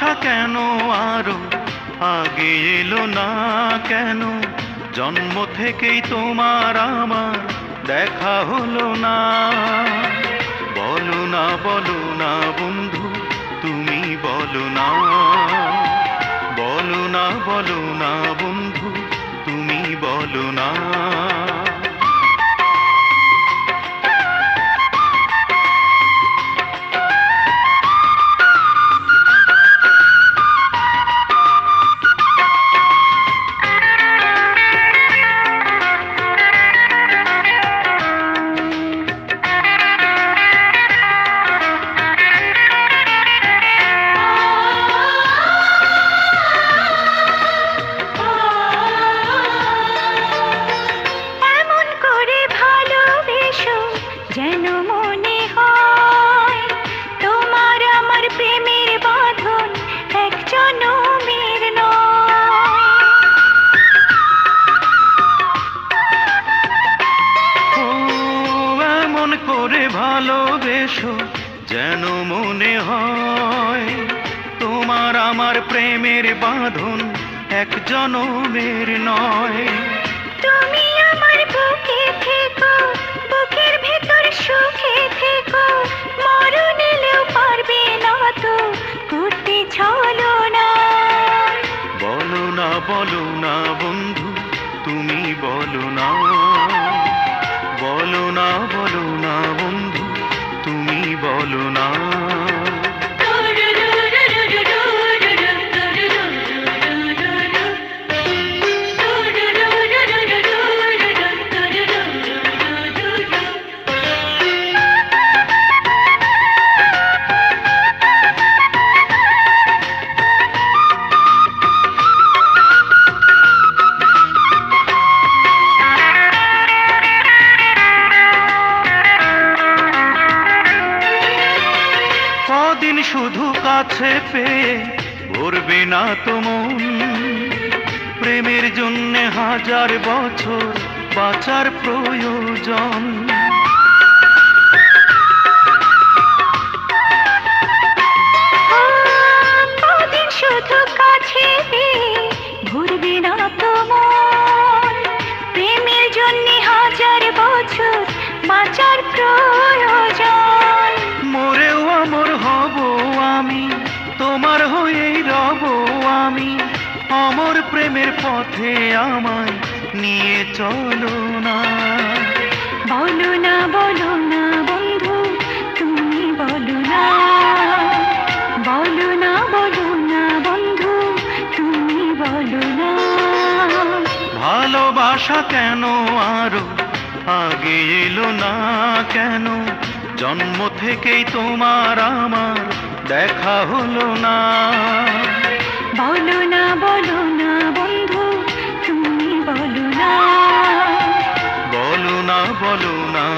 ভালোবাসা কেন? আরও আগে এলো না কেন? জন্ম থেকেই তোমার আমার দেখা হলো না। বলো না বলো না বন্ধু, তুমি বলো না। বলো না বলো না বন্ধু, তুমি বলো না। করে ভালোবেসো যেন মনে হয় তোমার আমার প্রেমের বাঁধন এক জনমের নয়। তুমি আমার বুকে থেকো বুকের ভেতর সুখে থেকো পারবে না তো করতে ছলো না। বলো না বলো না বন্ধু তুমি বলো না। বলো না বলো বলো না শুধু কাছে পেয়ে ভরবে না তো মন। প্রেমের জন্য হাজার বছর বাঁচার প্রয়োজন। শুধু কাছে ঘুরবে না তোমার প্রেমের জন্য হাজার বছর বাঁচার প্রয়োজন। মরেও আমর হব আমি তোমার হয়েই রব আমি। অমর প্রেমের পথে আমায় নিয়ে চলো না। বলো না বলো না বন্ধু তুমি বলো না। বলো না বলো না বন্ধু তুমি বলো না। ভালোবাসা কেন আরও আগে এলো না কেন? জন্ম থেকেই তোমার আমার দেখা হলো না। বলো না বলো না বন্ধু তুমি বলো না। বলো না বলো না